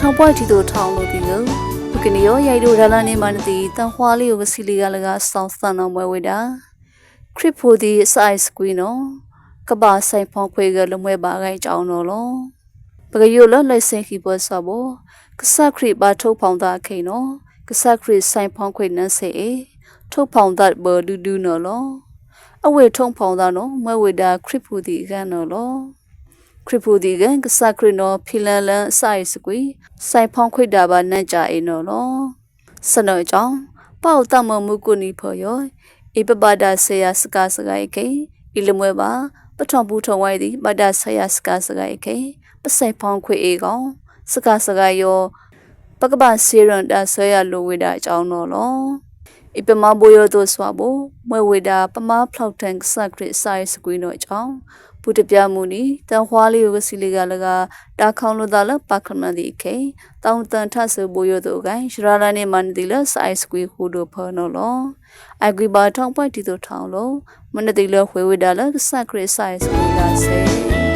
ထောင်ပွိုက်တီတို့ထောင်လို့ဒီကိုဘကနီယောရိုက်တို့ရလာနေမှတည်တန်ဟွာလေးကိုကစီလီကလကဆောင်းစံတော်မွဲဝေတာခရစ်ဖိုဒီစိုက်စကွီနော်ကဘာဆိုင်ဖောင်းခွေကလမွဲပါခိုင်ကြောင်းတော့လောပကယိုလလက်စင်ခီပေါ်ဆောဘောကဆခရစ်ဘာထုတ်ဖောင်းတာခိနော်ကဆခရစ်ဆိုင်ဖောင်းခွေနန်းစေထုတ်ဖောင်းတာဘဒူဒူနော်လောအဝေထုံဖောင်းတာနော်မွဲဝေတာခရစ်ဖိုဒီကနော်လော ခရစ်ဖူဒီကကဆခရနောဖီလန်လန်ဆိုင်စကွီဆိုင်ဖောင်းခွိတာပါနန့်ကြအိနော်လောစနောကြောင့်ပေါ့တမမှုကုနီဖော်ယောဧပပဒါဆေယစကားစကားကေဤလမွဲပါပထုံဘူးထုံဝိုင်းသည်ပဒါဆေယစကားစကားကေပဆိုင်ဖောင်းခွိအေကောင်စကားစကားယောပကပစေရန်ဒါဆေယလိုဝေတာအကြောင်းတော့လော ဣပမဘိုယောတိုဆွာဘမွဲဝေတာပမဖောက်တန်ဆခရစ်ဆိုင်စကွီနောအကြောင်းဘုဒ္ဓပြမှုနီတန်ဟွာလေးကိုစီလီကလကတာခေါလို့တာလပါခမန်ဒီခေတောင်းတန်ထဆဘိုယောတိုကိုင်ရှရာလာနေမန်ဒီလဆိုင်စကွီဟူဒိုဖောနောလောအဂီဘာထောင်ပွိုက်တီတိုထောင်လို့မနတိလခွေဝေတာလဆခရစ်ဆိုင်စကွီကဆေ